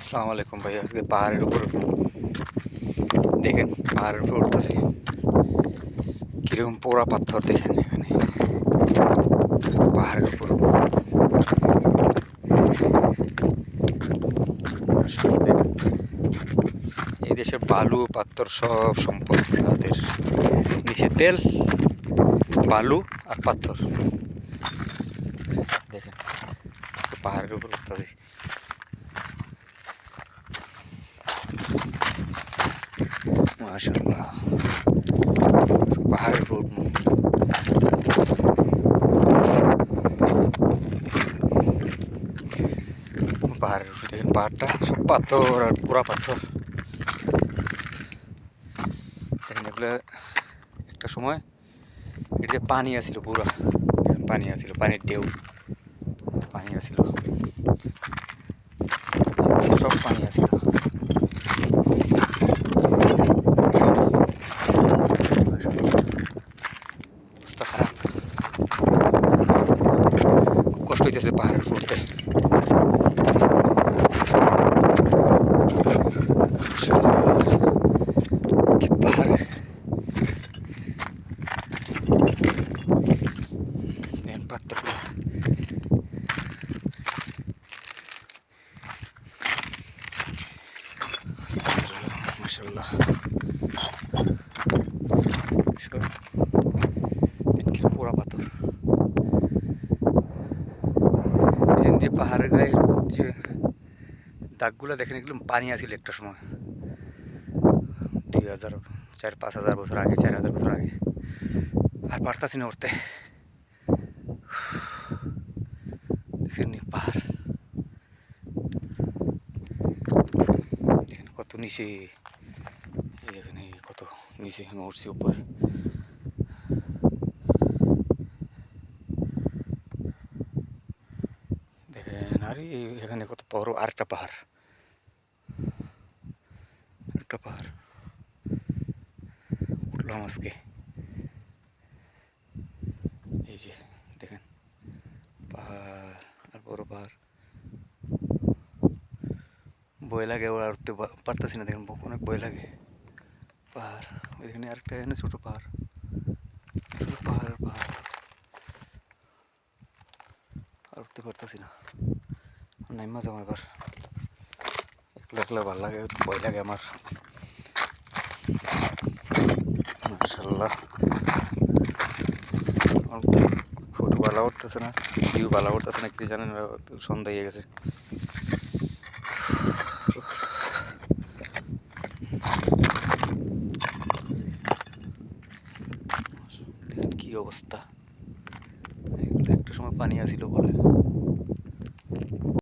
আসসালামু আলাইকুম ভাই, আজকে পাহাড়ের উপর দেখেন, পাহাড়ের উপর উঠতেছি। কীরকম পোড়া পাথর দেখেন এখানে। পাহাড়ের উপর এই দেশের বালু পাথর সব সম্পদ, তাদের নিচে তেল, বালু আর পাথর। দেখেন পাহাড়ের উপর উঠতেছি। মাশাআল্লাহ। আজকে পাহাড়ের উঠবো। পাহাড়ের উপরে দেখেন, পাহাড়টা সব পাথর আর পুরা পাথর। দেখেন এগুলো একটা সময় এটাতে পানি আসিল পুরা পানি আসিল পানির ঢেউ, পানি আসিল সব পানি আসিল হইতেছে পাহাড়ের উপর উঠতে কি পাহাড় দেখেন পাত্রগুলো মাসাল্লাহ সব দেখি পোড়া পাথর এই যে পাহাড়ের গায়ে যে দাগগুলো দেখেন, এগুলো পানি আসিল একটা সময়। দুই হাজার চার, পাঁচ হাজার বছর আগে, চার হাজার বছর আগে। আর পারতাছি না উঠতে দেখছেন পাহাড়? কত নিচে কত নিচে এখানে উঠছি উপরে দেখেন আরে, এখানে কত বড় আরেকটা পাহাড়। একটা পাহাড়। উঠলাম আজকে। এই যে, দেখেন। পাহাড় আর বড় পাহাড়। বই লাগে, ওরা উঠতে পারতাছি না, দেখেন অনেক বই লাগে। পাহাড়, এখানে আরেকটা, এখানে ছোটো পাহাড়। ছোটো পাহাড় পাহাড়। আর উঠতে পারতাছি না। নাইমা যাব এবার একলা একলা ভালো লাগে, ভয় লাগে আমার মার্শাল্লাহ ফটো ভালো উঠতেছে না? ভিউ ভালো উঠতেছে না, কি জানেন সন্ধ্যা হয়ে গেছে। কি অবস্থা? একটা সময় পানি আসিল বলে।